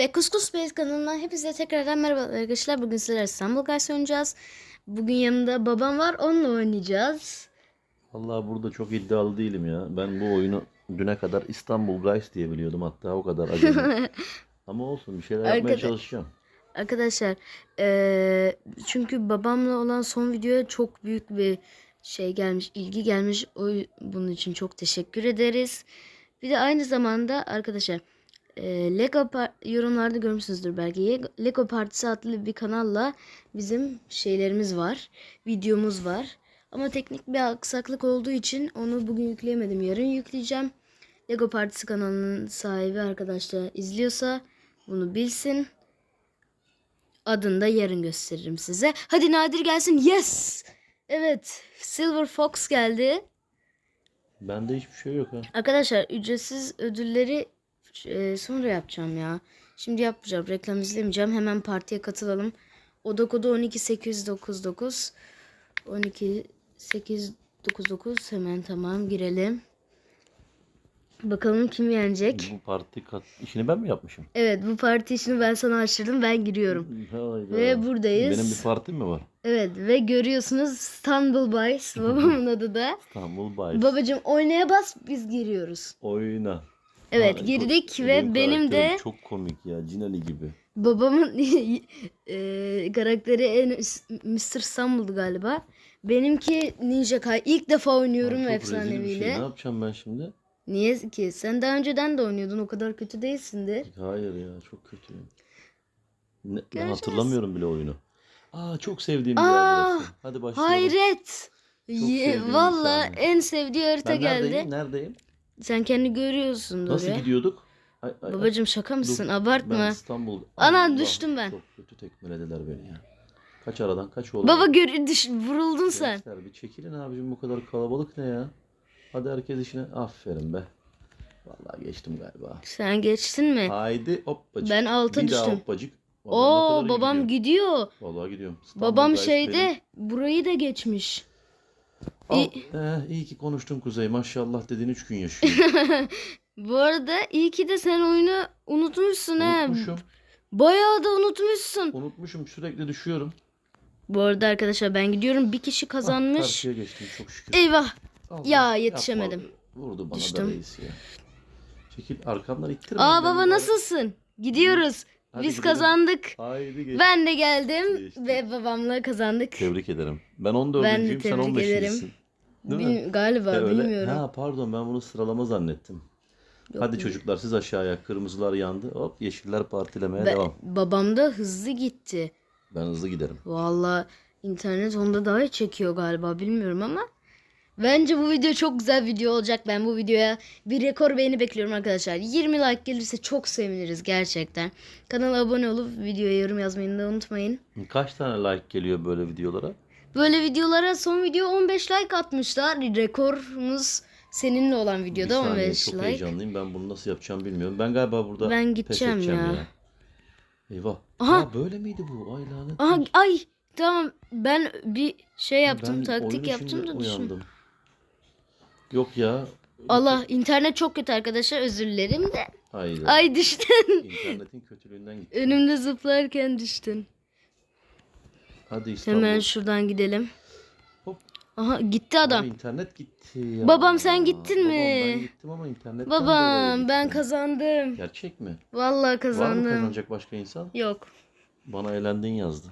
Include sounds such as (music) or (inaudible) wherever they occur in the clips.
Ve Kuskus Space kanalından hepinize tekrardan merhaba arkadaşlar. Bugün sizlerle İstanbul Guys oynayacağız. Bugün yanımda babam var. Onunla oynayacağız. Vallahi burada çok iddialı değilim ya. Ben bu oyunu düne kadar İstanbul Guys diye biliyordum hatta o kadar acemi. (laughs) Ama olsun bir şeyler yapmaya Arkada- çalışacağım. Arkadaşlar eee, çünkü babamla olan son videoya çok büyük bir şey gelmiş, ilgi gelmiş. O bunun için çok teşekkür ederiz. Bir de aynı zamanda arkadaşlar eee, Lego yorumlarda görmüşsünüzdür belki. Lego Partisi adlı bir kanalla bizim şeylerimiz var. Videomuz var. Ama teknik bir aksaklık olduğu için onu bugün yükleyemedim. Yarın yükleyeceğim. Lego Partisi kanalının sahibi arkadaşlar izliyorsa bunu bilsin. Adını da yarın gösteririm size. Hadi Nadir gelsin. Yes. Evet. Silver Fox geldi. Bende hiçbir şey yok ha. Arkadaşlar ücretsiz ödülleri e, sonra yapacağım ya. Şimdi yapmayacağım. Reklam izlemeyeceğim. Hemen partiye katılalım. Oda kodu 12899. 12899 hemen tamam girelim. Bakalım kim yenecek. Bu parti kat işini ben mi yapmışım? Evet bu parti işini ben sana açtırdım. Ben giriyorum. Hayda. Ve buradayız. Benim bir partim mi var? Evet ve görüyorsunuz İstanbul Boys (laughs) babamın adı da. İstanbul Guys. Babacım oynaya bas biz giriyoruz. Oyna. Evet Ha, girdik çok- ve benim de Çok komik ya. Cinali gibi. babamın (laughs) e, karakteri en Mr. İstanbul'du galiba. Benimki Ninja Kai. İlk defa oynuyorum bir şey. efsaneviyle. Ne yapacağım ben şimdi? Niye ki? Sen daha önceden de oynuyordun. O kadar kötü değilsindir. Hayır ya çok kötüyüm. Ne, ben hatırlamıyorum bile oyunu. Aa çok sevdiğim bir Aa, yer burası. Hadi başlayalım. Hayret. Ye- Valla en sevdiği harita Ben geldi. neredeyim? Neredeyim? Sen kendi görüyorsundur Nasıl ya. gidiyorduk? Ay, ay. Babacım şaka mısın? Dur, Abartma. Ben İstanbul. Ana, Allah, düştüm ben. Çok kötü tekmelediler beni ya. Kaç aradan kaç oğlum? Baba gör düş vuruldun sen. Gençler bir çekilin abicim bu kadar kalabalık ne ya? Hadi herkes işine. Aferin be. Vallahi geçtim galiba. Sen geçtin mi? Haydi hoppacık. Ben alta bir daha düştüm. hoppacık. Vallahi Oo babam gidiyor. gidiyor. Vallahi gidiyorum. İstanbul Babam şeyde benim. burayı da geçmiş. Al, İyi- eh, iyi ki konuştun Kuzey. Maşallah dediğin 3 gün yaşıyor. (laughs) Bu arada iyi ki de sen oyunu unutmuşsun he. Unutmuşum. Bayağı da unutmuşsun. Unutmuşum sürekli düşüyorum. Bu arada arkadaşlar ben gidiyorum. Bir kişi Ah, kazanmış. karşıya geçtim çok şükür. Eyvah. Allah, Ya, yetişemedim. yapma. Vurdu bana Düştüm. da reis ya. Çekil arkamdan ittirme. Aa beni baba bari. nasılsın? Gidiyoruz. Hadi Biz gidelim. kazandık. Haydi geç. Ben de geldim Geçtik. ve babamla kazandık. Tebrik ederim. Ben 14. Ben de sen tebrik 15. ederim. Değil mi? Bil- galiba E, öyle. bilmiyorum. Ha pardon ben bunu sıralama zannettim. Yok, Hadi çocuklar siz aşağıya. Kırmızılar yandı. Hop yeşiller partilemeye Be- devam. babam da hızlı gitti. Ben hızlı giderim. Valla internet onda daha iyi çekiyor galiba bilmiyorum ama. Bence bu video çok güzel video olacak. Ben bu videoya bir rekor beğeni bekliyorum arkadaşlar. 20 like gelirse çok seviniriz gerçekten. Kanala abone olup videoya yorum yazmayı da unutmayın. Kaç tane like geliyor böyle videolara? Böyle videolara son video 15 like atmışlar. Rekorumuz seninle olan Bir videoda saniye 15 çok like. heyecanlıyım. Ben bunu nasıl yapacağım bilmiyorum. Ben galiba burada Ben gideceğim edeceğim ya. Eyvah. Aha. Aa, böyle miydi bu? Ay lanet. Aha ay tamam ben bir şey yaptım Ben taktik yaptım da düşün. Yok ya. Allah internet çok kötü arkadaşlar özür dilerim de. Hayır. Ay düştün. İnternetin kötülüğünden gitti. Önümde zıplarken düştün. Hadi İstanbul. Hemen şuradan gidelim. Hop. Aha gitti adam. Abi internet gitti ya. Babam sen gittin Babam, mi? ben gittim ama internetten dolayı Babam ben kazandım. Gerçek mi? Vallahi Var mı kazandım. kazanacak başka insan? Yok. Bana elendin yazdı.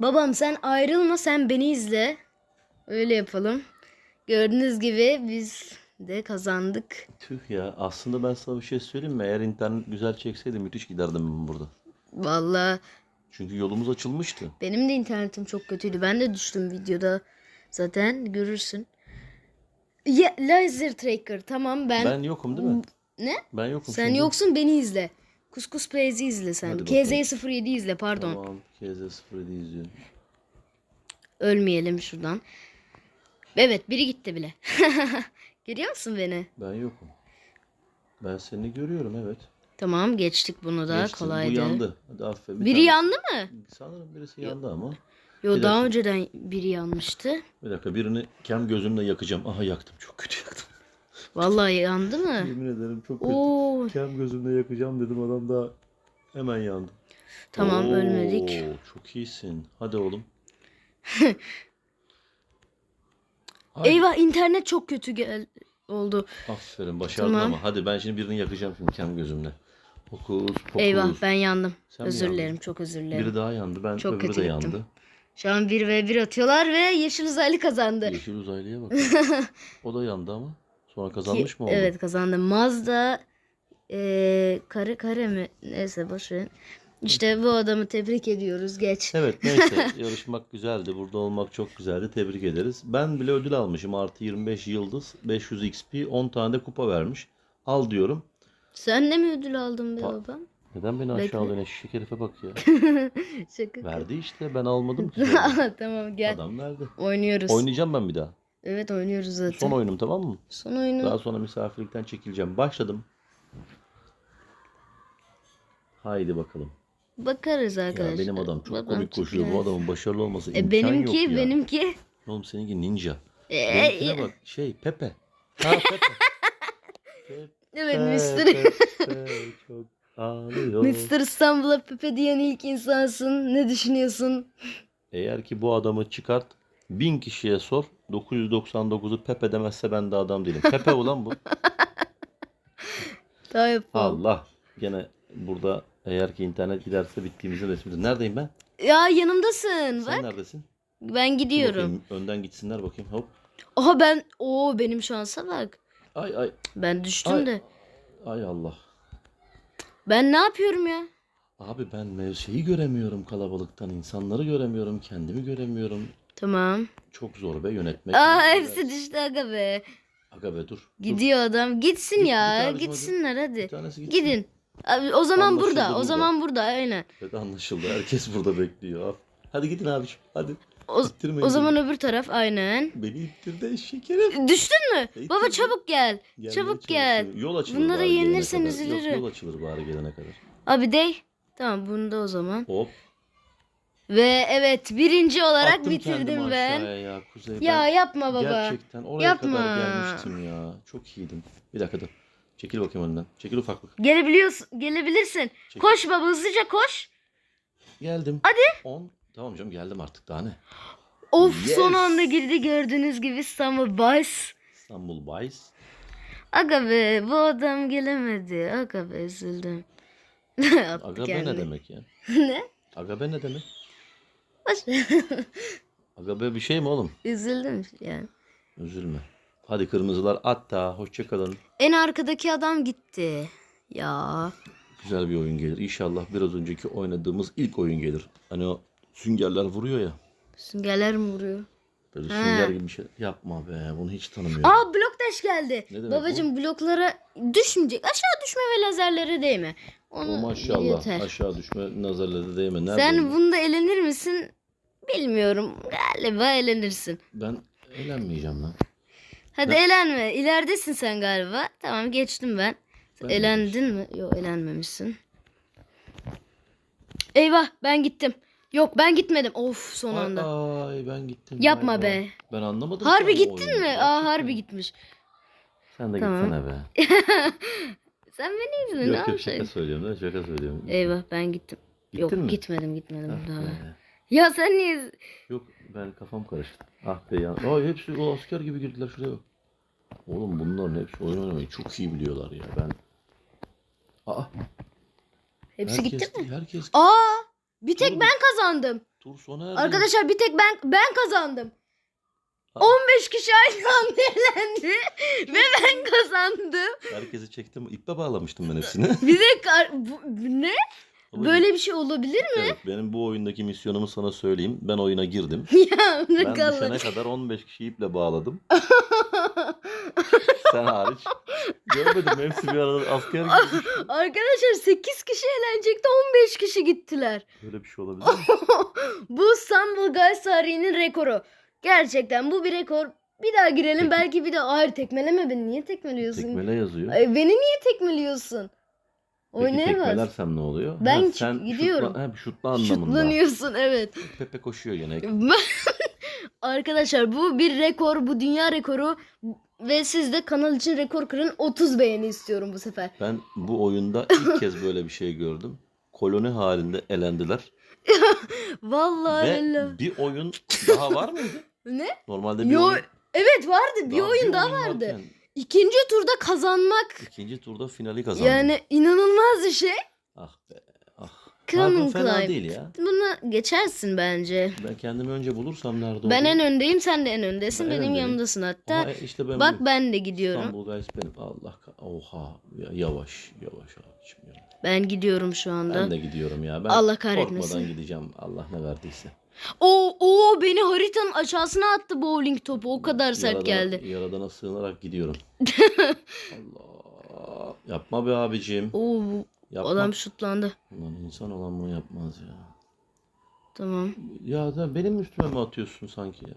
Babam sen ayrılma sen beni izle. Öyle yapalım. Gördüğünüz gibi biz de kazandık. Tüh ya. Aslında ben sana bir şey söyleyeyim mi? Eğer internet güzel çekseydi müthiş giderdim ben burada. Vallahi Çünkü yolumuz açılmıştı. benim de internetim çok kötüydü. Ben de düştüm videoda. Zaten görürsün. Ya, laser tracker tamam ben. Ben yokum değil mi? Ne? Ben yokum Sen şimdi. yoksun beni izle. Kuskus Plays'i izle sen. Hadi bakalım. KZ07 izle pardon. Tamam. KZ07 izliyorum. Ölmeyelim şuradan. Evet biri gitti bile. (laughs) Görüyor musun beni? Ben yokum. Ben seni görüyorum evet. Tamam geçtik bunu da Geçtin. kolaydı. Bu yandı. Hadi aferin. Bir Biri tane- yandı mı? Sanırım birisi yandı ama. Yo Bir daha dakika. önceden biri yanmıştı. Bir dakika birini kem gözümle yakacağım. Aha yaktım. Çok kötü yaktım. Vallahi yandı mı? Yemin ederim çok kötü. Oo Kem gözümle yakacağım dedim adam daha Hemen yandı. Tamam Oo, ölmedik. Çok iyisin. Hadi oğlum. (laughs) Hadi. Eyvah internet çok kötü gel oldu. Aferin başardın Tamam. ama. Hadi ben şimdi birini yakacağım şimdi kem gözümle. Fokus fokus. Eyvah ben yandım. Sen mi özür yandın? dilerim çok özür dilerim. Biri daha yandı. Ben Çok öbürü kötü de gittim. yandı. Şu an 1 ve 1 atıyorlar ve Yeşil Uzaylı kazandı. Yeşil uzaylıya bak. (laughs) o da yandı ama. Sonra kazanmış Ki- mı oldu? Evet kazandı. Mazda eee kare kare mi? Neyse boş verin. İşte bu adamı tebrik ediyoruz. Geç. Evet neyse (laughs) yarışmak güzeldi. Burada olmak çok güzeldi. Tebrik ederiz. Ben bile ödül almışım. Artı 25 yıldız, 500 XP, 10 tane de kupa vermiş. Al diyorum. Sen de mi ödül aldın be Pa- babam? Neden beni Bekle. aşağı alıyorsun? Eşek herife bak ya. (laughs) Şaka. Verdi işte ben almadım ki. (laughs) sonra. tamam gel. Adam verdi. Oynuyoruz. Oynayacağım ben bir daha. evet oynuyoruz zaten. Son oyunum tamam mı? Son oyunu. Daha sonra misafirlikten çekileceğim. Başladım. Haydi bakalım. Bakarız Ya arkadaşlar. benim adam çok Bakalım komik koşuyor. Bu adamın başarılı olması imkan E benimki yok ya. benimki. Oğlum seninki ninja. E, Benimkine bak şey Pepe. Ha Pepe. (laughs) Pepe, evet Mr. Çok ağlıyor. Mr. İstanbul'a Pepe diyen ilk insansın. Ne düşünüyorsun? Eğer ki bu adamı çıkart bin kişiye sor 999'u Pepe demezse ben de adam değilim. Pepe ulan bu. (laughs) Daha yapalım. Allah. Gene burada eğer ki internet giderse bittiğimizin resmidir. Neredeyim ben? Ya yanımdasın. Sen Bak. neredesin? Ben gidiyorum. bakayım, önden gitsinler bakayım. Hop. Aha ben o benim şansa bak. Ay ay. Ben düştüm Ay. de. Ay Allah. Ben ne yapıyorum ya? Abi ben mevseyi göremiyorum kalabalıktan. insanları göremiyorum. Kendimi göremiyorum. Tamam. Çok zor be yönetmek. Aa hepsi düştü aga be. Aga be dur. dur. Gidiyor adam. Gitsin Git- ya. abicim, Gitsinler Bir hadi. tanesi gitsin. Gidin. Abi, o zaman Anlaşıldı burada. O zaman burada aynen. Evet anlaşıldı. Herkes burada bekliyor. Hadi gidin abiciğim. Hadi. O, İttirmeyin o zaman beni. öbür taraf aynen. Beni ittirdi şekerim. Düştün mü? İttirdi. Baba çabuk gel. Gelmeye Çabuk gel. çalışıyorum. Yol açılır Bunlara bari gelene yenilirsen kadar. üzülürüm. Yok, yol açılır bari gelene kadar. Abi dey. Tamam bunu da o zaman. Hop. Ve evet birinci olarak Attım kendimi bitirdim ben. aşağıya Ya, Kuzey. Ya yapma baba. Gerçekten oraya Yapma. kadar gelmiştim ya. Çok iyiydim. Bir dakika dur. Çekil bakayım önden. Çekil ufaklık. Gelebiliyorsun. Gelebilirsin. Çek. Koş baba hızlıca koş. Geldim. Hadi. 10. Tamam canım geldim artık daha ne? Of Yes. son anda girdi gördüğünüz gibi İstanbul Boys. İstanbul Boys. Aga be bu adam gelemedi. Aga be üzüldüm. (laughs) Aga be ne demek ya? (laughs) ne? Aga be ne demek? Boş. (laughs) Aga be bir şey mi oğlum? Üzüldüm yani. Üzülme. Hadi kırmızılar hatta hoşçakalın. En arkadaki adam gitti. Ya. Güzel bir oyun gelir. İnşallah biraz önceki oynadığımız ilk oyun gelir. Hani o süngerler vuruyor ya. Süngerler mi vuruyor? Böyle Ha. sünger gibi bir şey. Yapma be bunu hiç tanımıyorum. Aa blok taş geldi. Ne demek Babacım bloklara düşmeyecek. Aşağı düşme ve lazerlere değme. Onu o maşallah yeter. aşağı düşme nazarları değme. Nerede Sen oyun? bunda elenir misin? Bilmiyorum. Galiba elenirsin. Ben eğlenmeyeceğim lan. Hadi elenme. İleridesin sen galiba. Tamam geçtim ben. Ben Elendin mi? Yok elenmemişsin. Eyvah ben gittim. Yok ben gitmedim. Of son Ay, anda. ay ben gittim. Yapma galiba. be. Ben anlamadım. Harbi gittin mi? Aa Gerçekten. harbi gitmiş. Sen de Tamam. gitsene be. (laughs) Sen beni izle ne yok yok şaka söylüyorum. lan, Şaka söylüyorum. Eyvah ben gittim. Gittin Yok mi? gitmedim gitmedim Ah daha. be. Ya sen niye? Yok ben kafam karıştı. Ah be ya. Ay hepsi o asker gibi girdiler şuraya bak. Oğlum bunların hepsi oyun oynamayı çok iyi biliyorlar ya. Ben Aa, Hepsi herkes, gitti mi? Herkes Aa bir tek Oğlum, ben kazandım. tur sona erdi. Arkadaşlar bir tek ben ben kazandım. Aa. 15 kişi aynı anda elendi (laughs) ve ben kazandım. Herkesi çektim. İpe bağlamıştım ben hepsini. (laughs) Bir de kar- bu- ne? Ama Böyle bir şey olabilir mi? Evet, benim bu oyundaki misyonumu sana söyleyeyim. Ben oyuna girdim. (laughs) ya Ben bakalım. düşene kadar 15 kişi iple bağladım. Sen hariç. Görmedim hepsi bir arada asker gibi. düştü. Arkadaşlar 8 kişi eğlenecekti 15 kişi gittiler. Böyle bir şey olabilir mi? (laughs) bu İstanbul Guys tarihinin rekoru. Gerçekten bu bir rekor. Bir daha girelim Peki. belki bir daha. Hayır tekmeleme beni. Niye tekmeliyorsun? Tekmele yazıyor. Ay, beni niye tekmeliyorsun? Peki Oynayamaz. tekmelersem ne oluyor? Ben çık- gidiyorum. Şutla, he, şutla anlamında. Şutlanıyorsun evet. Pepe koşuyor gene. (laughs) Arkadaşlar bu bir rekor. Bu dünya rekoru. Ve siz de kanal için rekor kırın. 30 beğeni istiyorum bu sefer. Ben bu oyunda (laughs) ilk kez böyle bir şey gördüm. koloni halinde elendiler. (laughs) Vallahi Ve billahi. bir oyun daha var mıydı? (laughs) Ne? Normalde bir Yo, oyun, evet vardı. Bir oyun daha vardı. varken İkinci turda kazanmak. ikinci turda finali kazandı. Yani inanılmaz bir şey. Ah be. Fena climb. değil ya. Bunu geçersin bence. Ben kendimi önce bulursam nerede Ben en öndeyim, sen de en öndesin. Ben en Benim öndeyim. yanımdasın hatta. Ama işte ben Bak ben de gidiyorum. İstanbul Guys benim. Allah ka- Oha. Ya, yavaş yavaş abiciğim ya. Ben gidiyorum şu anda. Ben de gidiyorum ya. Ben Allah kahretmesin. korkmadan gideceğim. Allah ne verdiyse. O o beni haritanın aşağısına attı bowling topu. O kadar sert Yaradana- geldi. (laughs) Yaradana sığınarak gidiyorum. (laughs) Allah. Yapma be abicim. Oo Yapma. adam şutlandı. Ulan insan olan bunu yapmaz ya. Tamam. Ya da benim üstüme mi atıyorsun sanki ya?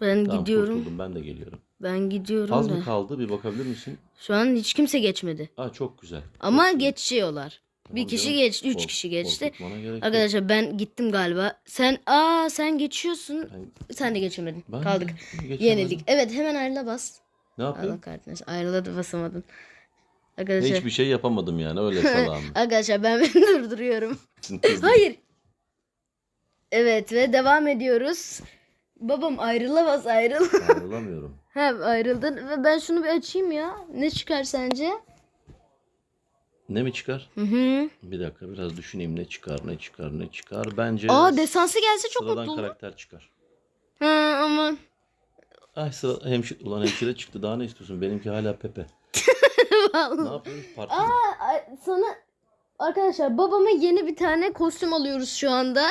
Ben Tamam gidiyorum. kurtuldum ben de geliyorum. Ben gidiyorum Az da. mı kaldı bir bakabilir misin? Şu an hiç kimse geçmedi. Aa çok güzel. Ama güzel. geçiyorlar. Tamam bir kişi canım, geçti, üç kork- kişi geçti. yok. Arkadaşlar ben gittim galiba. Sen aa sen geçiyorsun. Ben- Sen de geçemedin. ben Kaldık. geçemedim. Yenildik. Evet hemen ayrıla bas. Ne yapayım? Allah kahretmesin. Ayrıla da basamadın. Arkadaşlar. Hiçbir şey yapamadım yani öyle (laughs) salağım. Arkadaşlar ben beni (laughs) durduruyorum. Hayır. Evet ve devam ediyoruz. Babam ayrıla bas ayrıl. Ayrılamıyorum. (laughs) ha ayrıldın ve ben şunu bir açayım ya. Ne çıkar sence? Ne mi çıkar? Hı hı. Bir dakika biraz düşüneyim ne çıkar ne çıkar ne çıkar. Bence Aa desansı gelse çok sıradan mutlu olurum. karakter çıkar. Ha aman. Ay sıra hemşire ulan hemşire çıktı daha ne istiyorsun? Benimki hala Pepe. Ne Vallahi. yapıyoruz? Parti. Aa, ay- sana arkadaşlar babama yeni bir tane kostüm alıyoruz şu anda.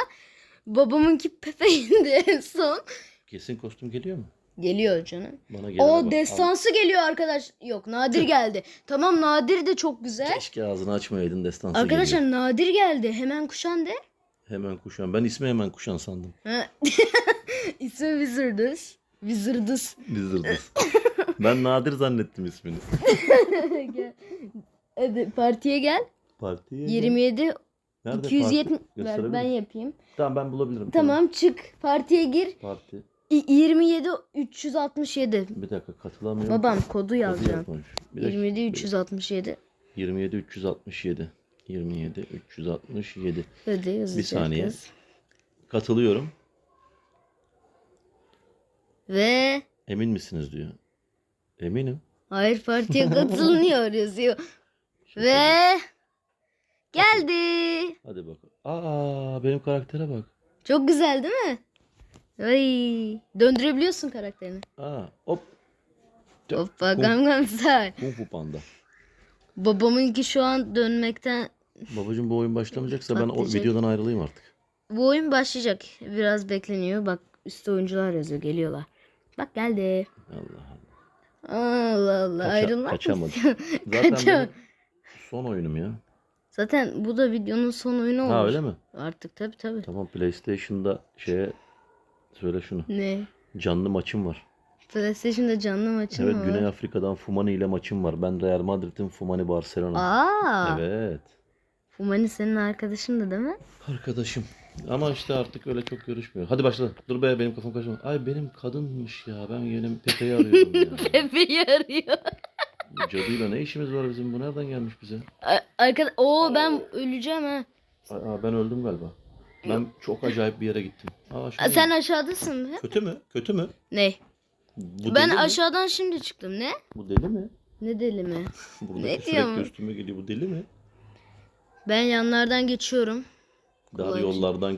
Babamınki Pepe indi en son. Kesin kostüm geliyor mu? Geliyor canım. Bana gelene bak. O Al. destansı geliyor arkadaş. Yok nadir geldi. Tamam nadir de çok güzel. Keşke ağzını açmayaydın destansı Arkadaşlar geliyor. nadir geldi. Hemen kuşan de. Hemen kuşan. Ben ismi hemen kuşan sandım. Ha. (laughs) İsmi Wizardus. Wizardus. Wizardız. ben Nadir zannettim ismini. (laughs) Gel. Hadi partiye gel. Partiye. 27 Nerede 270 parti? ver ben yapayım. Tamam ben bulabilirim. Tamam çık. Partiye gir. Parti. İ- 27 367. Bir dakika katılamıyorum. Babam kodu yazacağım. yazmamış. Bir dakika. 27 367. 27 367. 27 367. Hadi yazacağız. Bir saniye. Katılıyorum. Ve Emin misiniz diyor. Eminim. hayır partiye (laughs) katılmıyor yazıyor. Ve geldi. Hadi bak. Aa benim karaktere bak. Çok güzel değil mi? Ay, döndürebiliyorsun karakterini. Aa hop. Ya, Hoppa Kung- Gangnam Style. Kung Fu Panda. Babamınki şu an dönmekten Babacım bu oyun başlamayacaksa ben o Patlayacak. videodan ayrılayım artık. bu oyun başlayacak. Biraz bekleniyor. Bak üstte oyuncular yazıyor. Geliyorlar. Bak geldi. Allah Allah. Allah Allah. Kaça- Ayrılmak kaçamadım. Zaten benim son oyunum ya. Zaten bu da videonun son oyunu olur. Ha öyle mi? Artık tabi tabi. Tamam PlayStation'da şeye söyle şunu. Ne? Canlı maçım var. PlayStation'da canlı maçın Evet mı Güney var? Afrika'dan Fumani ile maçım var. Ben Real Madrid'in Fumani Barcelona. Aa. Evet. Fumani senin arkadaşın da değil mi? Arkadaşım. Ama işte artık öyle çok görüşmüyor. Hadi başla. Dur be benim kafam karışma. Ay benim kadınmış ya. Ben yine Pepe'yi arıyorum (laughs) ya. Pepe'yi arıyor. Bu cadıyla ne işimiz var bizim? Bu nereden gelmiş bize? Arkadaş, oo ben öleceğim ha. Aa, ben öldüm galiba. Ben çok acayip bir yere gittim. Aa, şuraya Sen aşağıdasın değil mi? Kötü mü? Kötü mü? Ne? Bu ben deli mi? aşağıdan şimdi çıktım. Ne? Bu deli mi? Ne deli mi? (laughs) Burada Ne sürekli diyor? üstüme geliyor. Bu deli mi? Ben yanlardan geçiyorum. Dar yollardan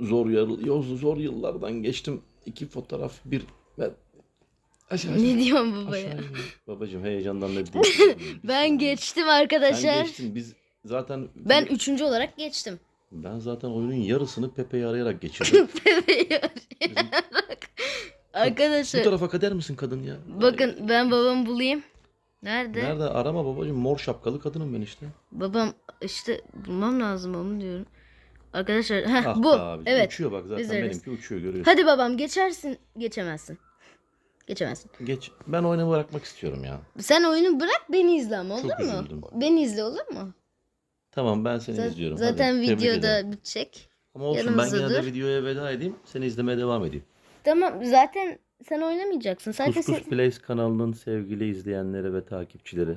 zor yol- zor yıllardan geçtim. İki fotoğraf bir ben aşağı aşağı. Ne diyorsun baba ya? Babacım heyecandan ne (laughs) diyeyim? Ben geçtim arkadaşlar. geçtin. Biz zaten Ben üçüncü olarak geçtim. ben zaten oyunun yarısını Pepe'yi arayarak geçirdim. (laughs) Bizim- Bu arkadaşlar tarafa kader misin kadın ya? bakın ben babamı bulayım. Nerede? Nerede? Arama babacım. Mor şapkalı kadınım ben işte. Babam işte bulmam lazım onu diyorum. Arkadaşlar heh, (laughs) Ah bu. abicim, Evet. Uçuyor bak zaten Wizards. benimki uçuyor görüyorsun. Hadi babam geçersin. Geçemezsin. Geçemezsin. Geç. Ben oyunu bırakmak istiyorum ya. Sen oyunu bırak beni izle ama olur Çok mu? üzüldüm. Beni izle olur mu? Tamam ben seni Z- izliyorum. Zaten Hadi, videoda bitecek. Ama olsun ben yanımızda yine de videoya veda edeyim. Seni izlemeye devam edeyim. Tamam zaten sen oynamayacaksın. Zaten Kuskus sen... Plays kanalının sevgili izleyenleri ve takipçileri.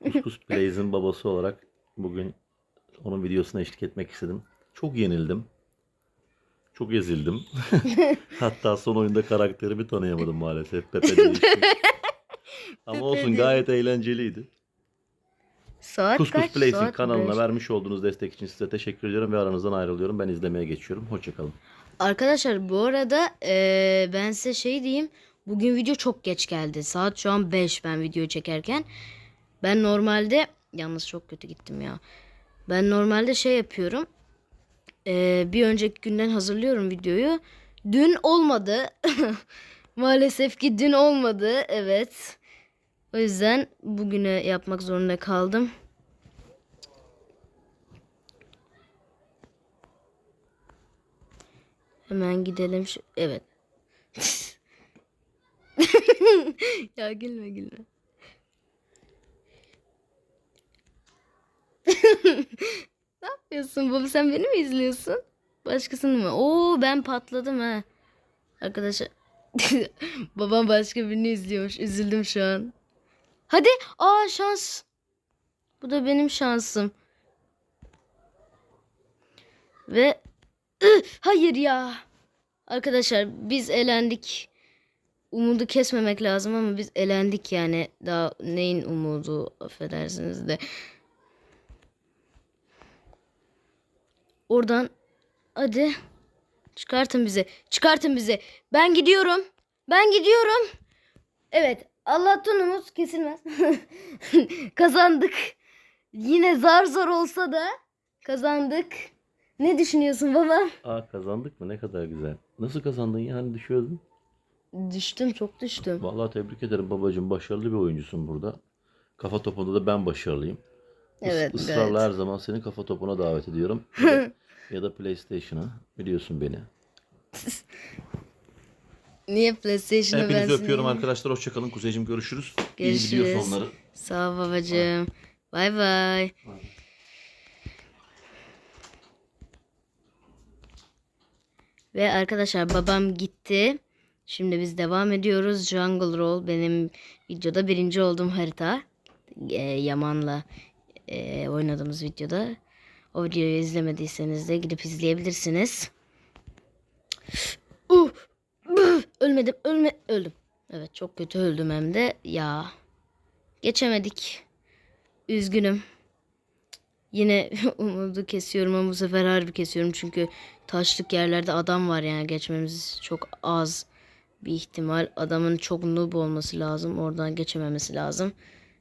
(laughs) Kuskus Plays'in babası olarak bugün Onun videosuna eşlik etmek istedim. Çok yenildim. Çok ezildim. (laughs) Hatta son oyunda karakterimi (laughs) tanıyamadım maalesef. Pepe değişti. Ama olsun gayet eğlenceliydi. Saat Kuskus kaç? Place'in Saat kanalına beş. vermiş olduğunuz destek için size teşekkür ediyorum ve aranızdan ayrılıyorum. Ben izlemeye geçiyorum. Hoşçakalın. Arkadaşlar bu arada eee, ben size şey diyeyim. Bugün video çok geç geldi. Saat şu an 5 ben videoyu çekerken. Ben normalde yalnız çok kötü gittim ya. Ben normalde şey yapıyorum. Eee, bir önceki günden hazırlıyorum videoyu. Dün olmadı. (laughs) Maalesef ki dün olmadı. Evet. O yüzden bugüne yapmak zorunda kaldım. Hemen gidelim. Şu... Evet. (laughs) ya gülme gülme. (laughs) ne yapıyorsun baba sen beni mi izliyorsun? Başkasını mı? Oo ben patladım ha. Arkadaşlar (laughs) babam başka birini izliyormuş. Üzüldüm şu an. Hadi. Aa şans. Bu da benim şansım. Ve hayır ya. Arkadaşlar biz elendik. Umudu kesmemek lazım ama biz elendik yani. Daha neyin umudu affedersiniz de. Oradan hadi çıkartın bizi. Çıkartın bizi. Ben gidiyorum. Ben gidiyorum. Evet. Allah'tan umut kesilmez. (laughs) Kazandık. Yine zar zor olsa da kazandık. Ne düşünüyorsun baba? Aa kazandık mı? Ne kadar güzel. Nasıl kazandın ya? Hani düşüyordun. Düştüm çok düştüm. Vallahi tebrik ederim babacığım. Başarılı bir oyuncusun burada. Kafa topunda da ben başarılıyım. Is- Evet, ısrarla evet. her zaman seni kafa topuna davet ediyorum. (laughs) Ya da, PlayStation'a. Biliyorsun beni. (laughs) Niye PlayStation'a Hepinizi ben öpüyorum seni- arkadaşlar. Hoşçakalın. Kuzeyciğim görüşürüz. İyi video Görüşürüz. sonları. Sağ ol babacığım. Bay bay. Ve arkadaşlar babam gitti. Şimdi biz devam ediyoruz. Jungle Roll benim videoda birinci olduğum harita. Ee, Yaman'la e, oynadığımız videoda. O videoyu izlemediyseniz de gidip izleyebilirsiniz. Uh, ölmedim, ölme, öldüm. Evet çok kötü öldüm hem de. Ya geçemedik. Üzgünüm. Yine (laughs) umudu kesiyorum ama bu sefer harbi kesiyorum çünkü taşlık yerlerde adam var yani geçmemiz çok az bir ihtimal. Adamın çok noob olması lazım. Oradan geçememesi lazım.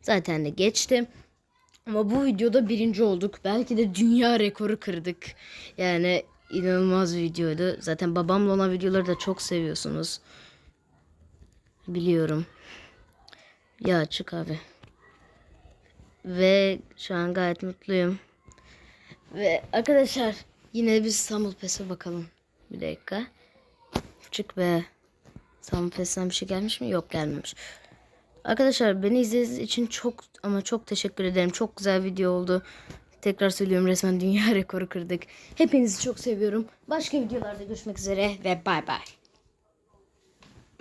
Zaten de geçtim. Ama bu videoda birinci olduk. Belki de dünya rekoru kırdık. Yani inanılmaz bir videoydu. Zaten babamla olan videoları da çok seviyorsunuz. Biliyorum. Ya çık abi. Ve şu an gayet mutluyum. Ve arkadaşlar yine bir İstanbul Pes'e bakalım. Bir dakika. Çık be. İstanbul Pes'ten bir şey gelmiş mi? Yok gelmemiş. Arkadaşlar beni izlediğiniz için çok ama çok teşekkür ederim. Çok güzel video oldu. Tekrar söylüyorum resmen dünya (laughs) rekoru kırdık. Hepinizi çok seviyorum. Başka videolarda görüşmek üzere ve bay bay.